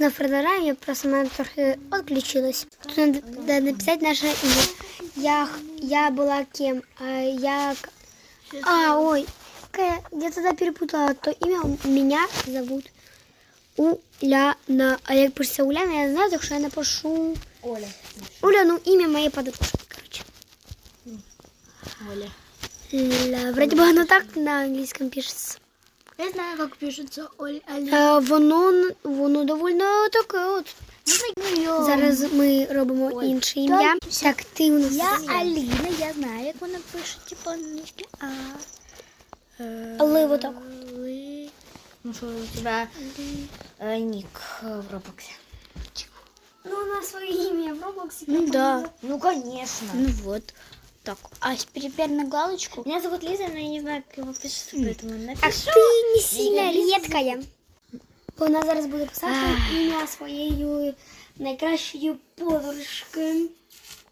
Знов продолжаем, я просто мене трохи відключилась. Тут надо написать наше ім'я. Я, я была кем? А, я... А, ой, я тогда перепутала то имя. Меня зовут Уляна. А як пишеться Уляна, я знаю, так що я напишу Оля. Уля, ну имя моей подружки, короче. Оля. Ля, Вроде бы оно так на английском пишется. Я знаю, как пишется Оля. Е, воно, воно довольно таке от. Зараз ми робимо інше ім'я. Так, ти у нас. Я Аліна, я знаю, як вона пишеться по-англійськи. А... Е, Але вот так. Ли... Ну что у тебя э, ник э, в Роблоксе? Ну, на своє ім'я в Роблоксі. Ну да. Ну конечно. Ну вот. Так, а теперь на галочку. Меня зовут Лиза, но я не знаю, как его пишется, поэтому А напишу. ти не сильно рідкая. Вона зараз буде писати ім'я своєї найкращої подружки.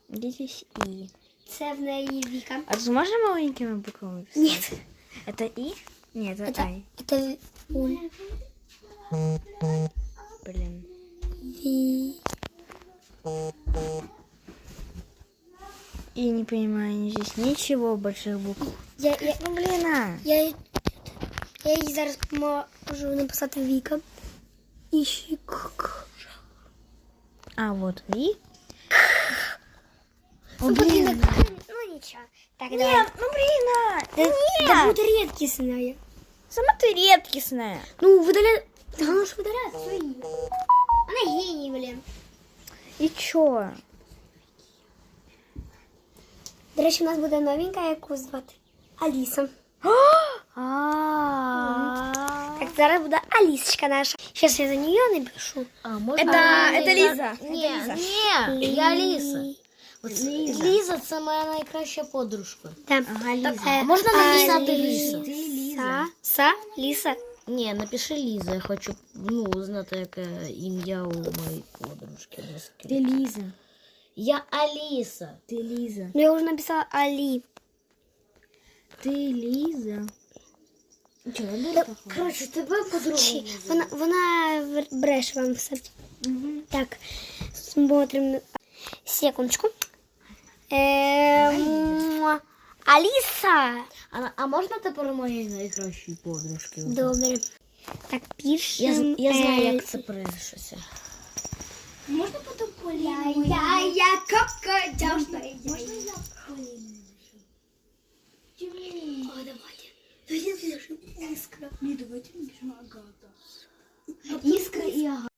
Здесь И. Це в неї Віка. А тут можно маленькими буквами писать? Ні, Это И? Нет, это, це, Ай. це Уль. И не понимаю, здесь ничего больших букв. Я, я, Ну блин, а. я, їй- я їй зараз можу написати Віка. І ще к- к. А вот И. Ну, блін, ну нічого. Так, давай. Нет, ну блин, а. Да, да буде рідкісна. Сама ты редкостная. Ну, видаляй. Та воно ж видаляє свої. Вона геній, блін. И чё? До речі, у нас буде новенька, яку звати Аліса. А. Так, зараз буде Алісочка наша. Зараз я за неї напишу. А можно? Это- это Лиза. Не, Это Лиза. не, я Лиза. Ліза. Ліза це моя найкраща подружка. Так. Ага, Ліза. Е, Можна написати Аліса. Ліза? Са, Ліса. Ні, напиши Ліза, я хочу ну, знати, яке ім'я у моєї подружки. Ты Лиза. Я Аліса. Ты Лиза. Ну, я вже написала Алі. Ты Лиза. Коротше, тебе Чи- Вона, вона вр- бреше вам все. Так, смотрим. Секундочку. Ем, Аліса. А, а можна тепер моєї найкращої подружки? Добре. Так, Я, пишем. з- я знаю, е, як це пишеться. Можно потом Я, я, я, кока, дяжна. Можно я О, давайте. Давайте напишем Іскра. Не, давайте напишем Агата. Іскра і Ага.